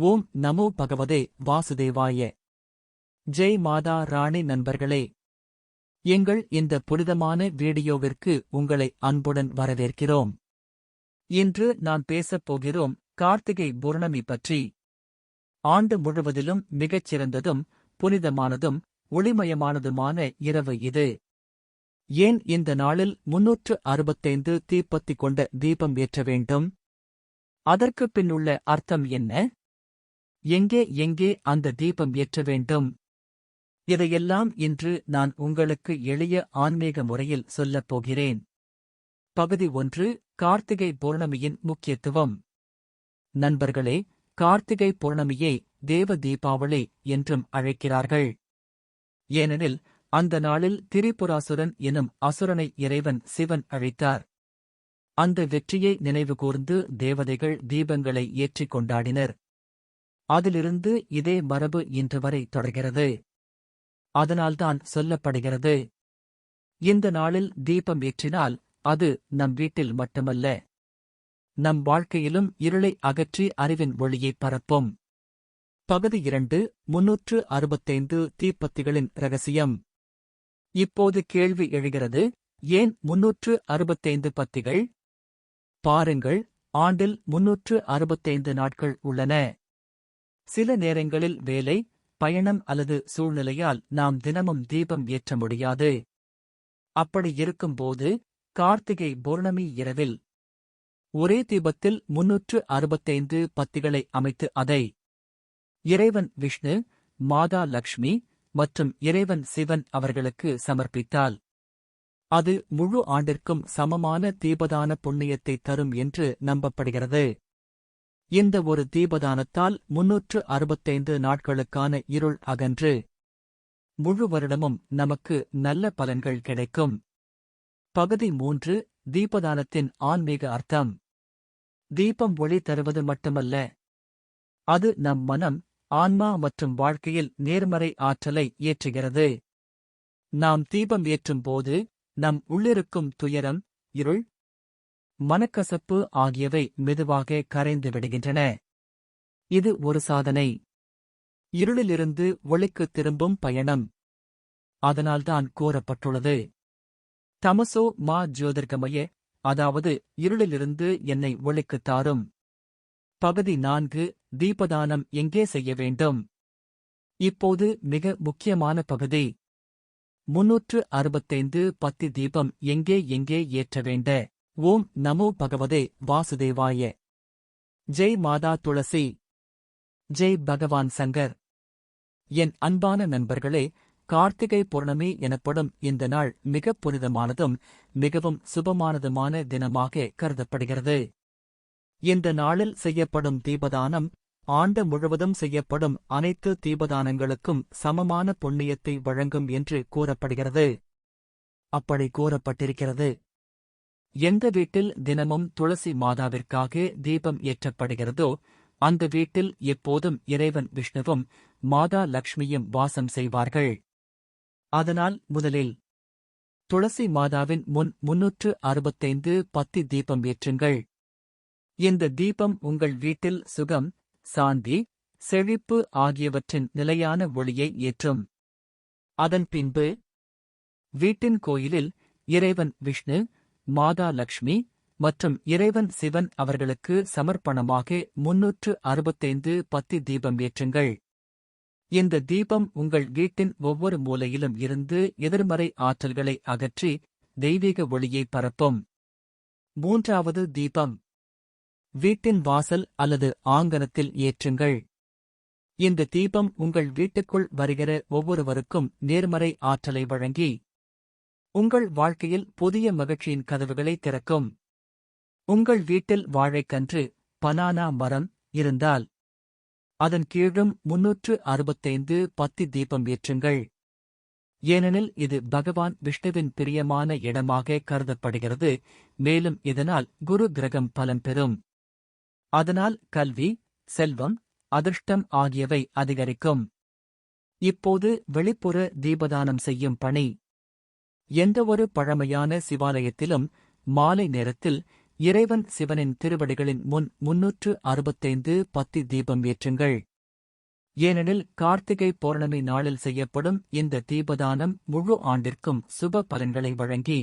ஓம் நமோ பகவதே வாசுதேவாய. ஜெய் மாதா ராணி நண்பர்களே. எங்கள் இந்த புனிதமான வீடியோவிற்கு உங்களை அன்புடன் வரவேற்கிறோம். இன்று நான் பேசப் போகிறோம் கார்த்திகை பூர்ணமி பற்றி. ஆண்டு முழுவதிலும் மிகச் சிறந்ததும் புனிதமானதும் ஒளிமயமானதுமான இரவு இது. ஏன் இந்த நாளில் முன்னூற்று அறுபத்தைந்து தீப்பத்தி கொண்ட தீபம் ஏற்ற வேண்டும்? அதற்குப் பின்னுள்ள அர்த்தம் என்ன? எங்கே எங்கே அந்த தீபம் ஏற்ற வேண்டும்? இதையெல்லாம் இன்று நான் உங்களுக்கு எளிய ஆன்மீக முறையில் சொல்லப் போகிறேன். பகுதி ஒன்று கார்த்திகை பௌர்ணமியின் முக்கியத்துவம். நண்பர்களே கார்த்திகை பௌர்ணமியை தேவ தீபாவளி என்றும் அழைக்கிறார்கள். ஏனெனில் அந்த நாளில் திரிபுராசுரன் எனும் அசுரனை இறைவன் சிவன் அழைத்தார். அந்த வெற்றியை நினைவுகூர்ந்து தேவதைகள் தீபங்களை ஏற்றிக் கொண்டாடினர். அதிலிருந்து இதே மரபு இன்று வரை தொடர்கிறது. அதனால்தான் சொல்லப்படுகிறது. இந்த நாளில் தீபம் ஏற்றினால் அது நம் வீட்டில் மட்டுமல்ல. நம் வாழ்க்கையிலும் இருளை அகற்றி அறிவின் ஒளியை பரப்பும். பகுதி இரண்டு முன்னூற்று அறுபத்தைந்து தீப்பத்திகளின் ரகசியம் இப்போது கேள்வி எழுகிறது ஏன் முன்னூற்று அறுபத்தைந்து பத்திகள்? பாருங்கள் ஆண்டில் முன்னூற்று அறுபத்தைந்து நாட்கள் உள்ளன. சில நேரங்களில் வேலை பயணம் அல்லது சூழ்நிலையால் நாம் தினமும் தீபம் ஏற்ற முடியாது. அப்படி இருக்கும்போது கார்த்திகை பௌர்ணமி இரவில் ஒரே தீபத்தில் முன்னூற்று அறுபத்தைந்து பத்திகளை அமைத்து அதை இறைவன் விஷ்ணு மாதா லக்ஷ்மி மற்றும் இறைவன் சிவன் அவர்களுக்கு சமர்ப்பித்தால் அது முழு ஆண்டிற்கும் சமமான தீபதான புண்ணியத்தை தரும் என்று நம்பப்படுகிறது. இந்த ஒரு தீபதானத்தால் முன்னூற்று அறுபத்தைந்து நாட்களுக்கான இருள் அகன்று. முழு வருடமும் நமக்கு நல்ல பலன்கள் கிடைக்கும். பகுதி மூன்று தீபதானத்தின் ஆன்மீக அர்த்தம். தீபம் ஒளி தருவது மட்டுமல்ல. அது நம் மனம் ஆன்மா மற்றும் வாழ்க்கையில் நேர்மறை ஆற்றலை ஏற்றுகிறது. நாம் தீபம் ஏற்றும் போது நம் உள்ளிருக்கும் துயரம் இருள் மனக்கசப்பு ஆகியவை மெதுவாக கரைந்து விடுகின்றன. இது ஒரு சாதனை. இருளிலிருந்து ஒளிக்கு திரும்பும் பயணம். அதனால்தான் கூறப்பட்டுள்ளது தமசோ மா ஜோதிர்கமய அதாவது இருளிலிருந்து என்னை ஒளிக்குத் தாரும். பகுதி நான்கு தீபதானம் எங்கே செய்ய வேண்டும்? இப்போது மிக முக்கியமான பகுதி. முன்னூற்று அறுபத்தைந்து பத்தி தீபம் எங்கே எங்கே ஏற்ற வேண்ட? ஓம் நமோ பகவதே வாசுதேவாய. ஜெய் மாதா துளசி. ஜெய் பகவான் சங்கர். என் அன்பான நண்பர்களே கார்த்திகை பௌர்ணமி எனப்படும் இந்த நாள் மிகப் புனிதமானதும் மிகவும் சுபமானதுமான தினமாக கருதப்படுகிறது. இந்த நாளில் செய்யப்படும் தீபதானம் ஆண்டு முழுவதும் செய்யப்படும் அனைத்து தீபதானங்களுக்கும் சமமான புண்ணியத்தை வழங்கும் என்று கூறப்படுகிறது. அப்படி கூறப்பட்டிருக்கிறது. எந்த வீட்டில் தினமும் துளசி மாதாவிற்காக தீபம் ஏற்றப்படுகிறதோ அந்த வீட்டில் எப்போதும் இறைவன் விஷ்ணுவும் மாதா லக்ஷ்மியும் வாசம் செய்வார்கள். அதனால் முதலில் துளசி மாதாவின் முன் முன்னூற்று அறுபத்தைந்து பத்தி தீபம் ஏற்றுங்கள். இந்த தீபம் உங்கள் வீட்டில் சுகம் சாந்தி செழிப்பு ஆகியவற்றின் நிலையான ஒளியை ஏற்றும். அதன் பின்பு வீட்டின் கோயிலில் இறைவன் விஷ்ணு மாதா லக்ஷ்மி மற்றும் இறைவன் சிவன் அவர்களுக்கு சமர்ப்பணமாக முன்னூற்று அறுபத்தைந்து பத்தி தீபம் ஏற்றுங்கள். இந்த தீபம் உங்கள் வீட்டின் ஒவ்வொரு மூலையிலும் இருந்து எதிர்மறை ஆற்றல்களை அகற்றி தெய்வீக ஒளியை பரப்பும். மூன்றாவது தீபம். வீட்டின் வாசல் அல்லது ஆங்கனத்தில் ஏற்றுங்கள். இந்த தீபம் உங்கள் வீட்டுக்குள் வருகிற ஒவ்வொருவருக்கும் நேர்மறை ஆற்றலை வழங்கி உங்கள் வாழ்க்கையில் புதிய மகிழ்ச்சியின் கதவுகளை திறக்கும். உங்கள் வீட்டில் வாழைக்கன்று பனானா மரம் இருந்தால் அதன் கீழும் முன்னூற்று அறுபத்தைந்து பத்தி தீபம் ஏற்றுங்கள். ஏனெனில் இது பகவான் விஷ்ணுவின் பிரியமான இடமாக கருதப்படுகிறது மேலும் இதனால் குரு கிரகம் பலம் பெறும். அதனால் கல்வி செல்வம் அதிர்ஷ்டம் ஆகியவை அதிகரிக்கும். இப்போது வெளிப்புற தீபதானம் செய்யும் பணி. எந்தவொரு பழமையான சிவாலயத்திலும் மாலை நேரத்தில் இறைவன் சிவனின் திருவடிகளின் முன் முன்னூற்று அறுபத்தைந்து பத்தி தீபம் ஏற்றுங்கள். ஏனெனில் கார்த்திகை பௌர்ணமி நாளில் செய்யப்படும் இந்த தீபதானம் முழு ஆண்டிற்கும் சுப பலன்களை வழங்கி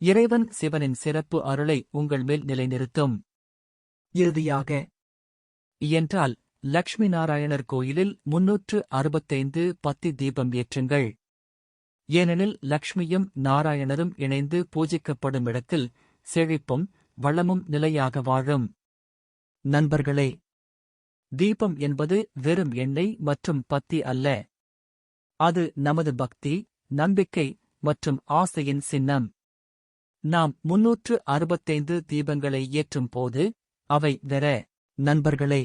இறைவன் சிவனின் சிறப்பு அருளை உங்கள் மேல் நிலைநிறுத்தும். இறுதியாக என்றால் லக்ஷ்மி நாராயணர் கோயிலில் முன்னூற்று அறுபத்தைந்து பத்தி தீபம் ஏற்றுங்கள். ஏனெனில் லக்ஷ்மியும் நாராயணரும் இணைந்து பூஜிக்கப்படும் இடத்தில் செழிப்பும் வளமும் நிலையாக வாழும். நண்பர்களே தீபம் என்பது வெறும் எண்ணெய் மற்றும் பத்தி அல்ல. அது நமது பக்தி நம்பிக்கை மற்றும் ஆசையின் சின்னம். நாம் முன்னூற்று அறுபத்தைந்து தீபங்களை ஏற்றும் போது அவை வெற. நண்பர்களே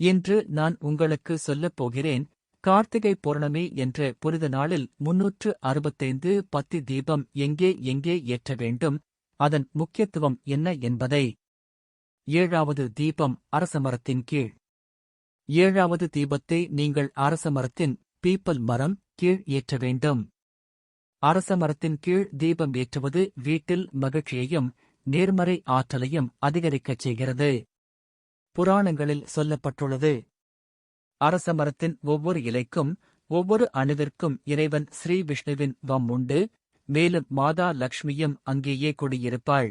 இன்று நான் உங்களுக்கு சொல்லப் போகிறேன் கார்த்திகை பௌர்ணமி என்ற புனித நாளில் முன்னூற்று அறுபத்தைந்து பத்தி தீபம் எங்கே எங்கே ஏற்ற வேண்டும்? அதன் முக்கியத்துவம் என்ன என்பதை. ஏழாவது தீபம் அரசமரத்தின் கீழ். ஏழாவது தீபத்தை நீங்கள் அரசமரத்தின் பீப்பல் மரம் கீழ் ஏற்ற வேண்டும். அரசமரத்தின் கீழ் தீபம் ஏற்றுவது வீட்டில் மகிழ்ச்சியையும் நேர்மறை ஆற்றலையும் அதிகரிக்கச் செய்கிறது. புராணங்களில் சொல்லப்பட்டுள்ளது அரச மரத்தின் ஒவ்வொரு இலைக்கும் ஒவ்வொரு அணுவிற்கும் இறைவன் ஸ்ரீ விஷ்ணுவின் வம் உண்டு மேலும் மாதா லக்ஷ்மியும் அங்கேயே குடியிருப்பாள்.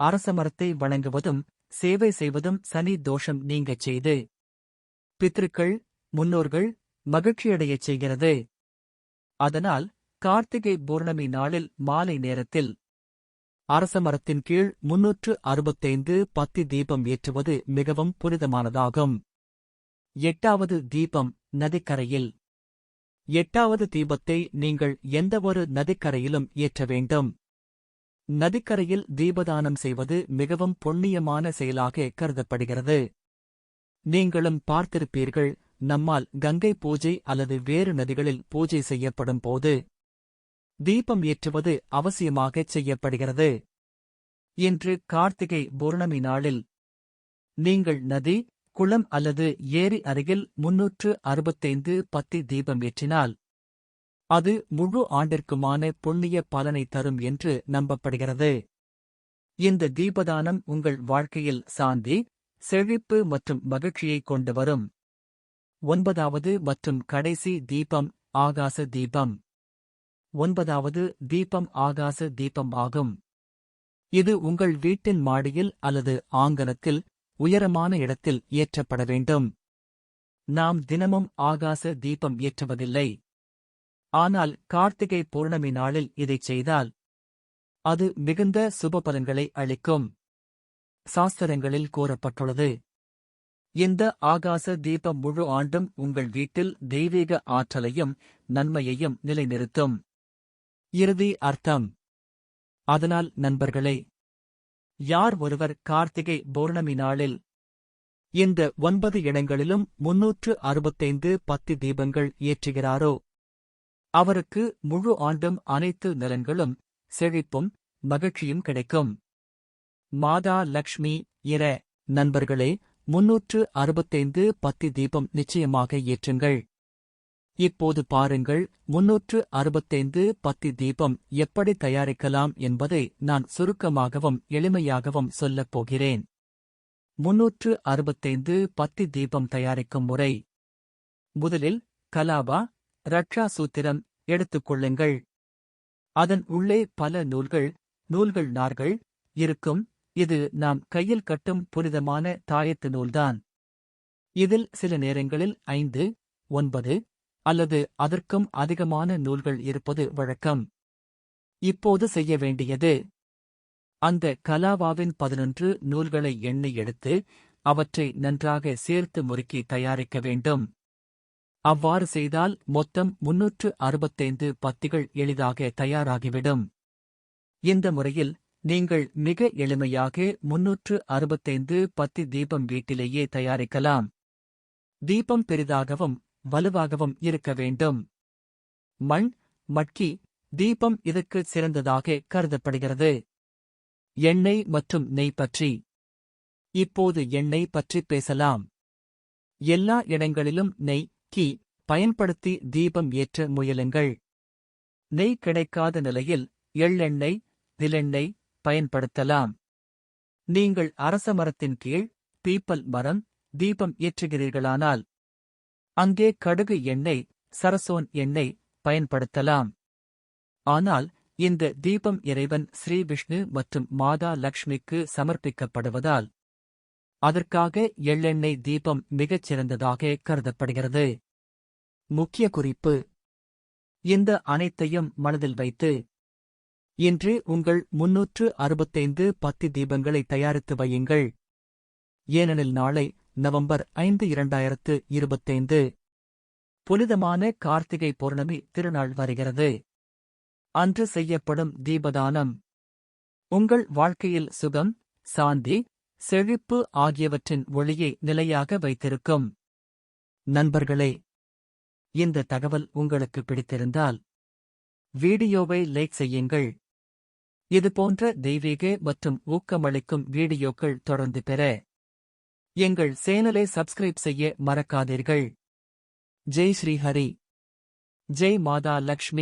அரச மரத்தை வணங்குவதும் சேவை செய்வதும் சனி தோஷம் நீங்கச் செய்து பித்ருக்கள் முன்னோர்கள் மகிழ்ச்சியடையச் செய்கிறது. அதனால் கார்த்திகை பூர்ணமி நாளில் மாலை நேரத்தில் அரச மரத்தின் கீழ் முன்னூற்று அறுபத்தைந்து பத்தி தீபம் ஏற்றுவது மிகவும் புனிதமானதாகும். எட்டாவது தீபம் நதிக்கரையில். எட்டாவது தீபத்தை நீங்கள் எந்தவொரு நதிக்கரையிலும் ஏற்ற வேண்டும். நதிக்கரையில் தீபதானம் செய்வது மிகவும் புண்ணியமான செயலாக கருதப்படுகிறது. நீங்களும் பார்த்திருப்பீர்கள் நம்மால் கங்கை பூஜை அல்லது வேறு நதிகளில் பூஜை செய்யப்படும் போது தீபம் ஏற்றுவது அவசியமாகச் செய்யப்படுகிறது. இன்று கார்த்திகை பூர்ணமி நாளில் நீங்கள் நதி குளம் அல்லது ஏரி அருகில் முன்னூற்று அறுபத்தைந்து பத்தி தீபம் ஏற்றினால் அது முழு ஆண்டிற்குமான புண்ணிய பலனை தரும் என்று நம்பப்படுகிறது. இந்த தீபதானம் உங்கள் வாழ்க்கையில் சாந்தி செழிப்பு மற்றும் மகிழ்ச்சியை கொண்டு வரும். ஒன்பதாவது மற்றும் கடைசி தீபம் ஆகாச தீபம். ஒன்பதாவது தீபம் ஆகாச தீபம் ஆகும். இது உங்கள் வீட்டின் மாடியில் அல்லது ஆங்கனத்தில் உயரமான இடத்தில் ஏற்றப்பட வேண்டும். நாம் தினமும் ஆகாச தீபம் ஏற்றுவதில்லை. ஆனால் கார்த்திகை பூர்ணமி நாளில் இதைச் செய்தால் அது மிகுந்த சுபபலன்களை அளிக்கும். சாஸ்திரங்களில் கூறப்பட்டுள்ளது. இந்த ஆகாச தீபம் முழு ஆண்டும் உங்கள் வீட்டில் தெய்வீக ஆற்றலையும் நன்மையையும் நிலைநிறுத்தும். இறுதி அர்த்தம். அதனால் நண்பர்களே யார் ஒருவர் கார்த்திகை பௌர்ணமி நாளில்? இந்த ஒன்பது இடங்களிலும் முன்னூற்று அறுபத்தைந்து பத்தி தீபங்கள் ஏற்றுகிறாரோ? அவருக்கு முழு ஆண்டும் அனைத்து நலன்களும் செழிப்பும் மகிழ்ச்சியும் கிடைக்கும். மாதா லக்ஷ்மி இர நண்பர்களே முன்னூற்று அறுபத்தைந்து பத்தி தீபம் நிச்சயமாக ஏற்றுங்கள். இப்போது பாருங்கள் முன்னூற்று அறுபத்தைந்து பத்தி தீபம் எப்படி தயாரிக்கலாம் என்பதை நான் சுருக்கமாகவும் எளிமையாகவும் சொல்லப் போகிறேன். முன்னூற்று அறுபத்தைந்து பத்தி தீபம் தயாரிக்கும் முறை. முதலில் கலாபா ரட்சா சூத்திரம் எடுத்துக் கொள்ளுங்கள். அதன் உள்ளே பல நூல்கள் நூல்கள் நார்கள் இருக்கும். இது நாம் கையில் கட்டும் புனிதமான தாயத்து நூல்தான். இதில் சில நேரங்களில் ஐந்து ஒன்பது அல்லது அதற்கும் அதிகமான நூல்கள் இருப்பது வழக்கம். இப்போது செய்ய வேண்டியது அந்த கலாவாவின் பதினொன்று நூல்களை எண்ணி எடுத்து அவற்றை நன்றாக சேர்த்து முறுக்கி தயாரிக்க வேண்டும். அவ்வாறு செய்தால் மொத்தம் முன்னூற்று அறுபத்தைந்து பத்திகள் எளிதாக தயாராகிவிடும். இந்த முறையில் நீங்கள் மிக எளிமையாக முன்னூற்று அறுபத்தைந்து பத்தி தீபம் வீட்டிலேயே தயாரிக்கலாம். தீபம் பெரிதாகவும் வலுவாகவும் இருக்க வேண்டும். மண் மட்கி தீபம் இதற்கு சிறந்ததாக கருதப்படுகிறது. எண்ணெய் மற்றும் நெய் பற்றி. இப்போது எண்ணெய் பற்றி பேசலாம். எல்லா இடங்களிலும் நெய் கி பயன்படுத்தி தீபம் ஏற்ற முயலுங்கள். நெய் கிடைக்காத நிலையில் எள்ளெண்ணெய் நிலெண்ணெய் பயன்படுத்தலாம். நீங்கள் அரச மரத்தின் கீழ் பீப்பல் மரம் தீபம் ஏற்றுகிறீர்களானால் அங்கே கடுகு எண்ணெய் சரசோன் எண்ணெய் பயன்படுத்தலாம். ஆனால் இந்த தீபம் இறைவன் ஸ்ரீ விஷ்ணு மற்றும் மாதா லக்ஷ்மிக்கு சமர்ப்பிக்கப்படுவதால் அதற்காக எள்ளெண்ணெய் தீபம் மிகச் சிறந்ததாக கருதப்படுகிறது. முக்கிய குறிப்பு. இந்த அனைத்தையும் மனதில் வைத்து இன்று உங்கள் முன்னூற்று அறுபத்தைந்து பத்தி தீபங்களை தயாரித்து வையுங்கள். ஏனெனில் நாளை நவம்பர் ஐந்து இரண்டாயிரத்து இருபத்தைந்து. புனிதமான கார்த்திகை பௌர்ணமி திருநாள் வருகிறது. அன்று செய்யப்படும் தீபதானம். உங்கள் வாழ்க்கையில் சுகம் சாந்தி செழிப்பு ஆகியவற்றின் ஒளியை நிலையாக வைத்திருக்கும். நண்பர்களே இந்த தகவல் உங்களுக்கு பிடித்திருந்தால் வீடியோவை லைக் செய்யுங்கள். இதுபோன்ற தெய்வீக மற்றும் ஊக்கமளிக்கும் வீடியோக்கள் தொடர்ந்து பெற எங்கள் சேனலை சப்ஸ்கிரைப் செய்ய மறக்காதீர்கள். ஜெய் ஸ்ரீஹரி. ஜெய் மாதா லக்ஷ்மி.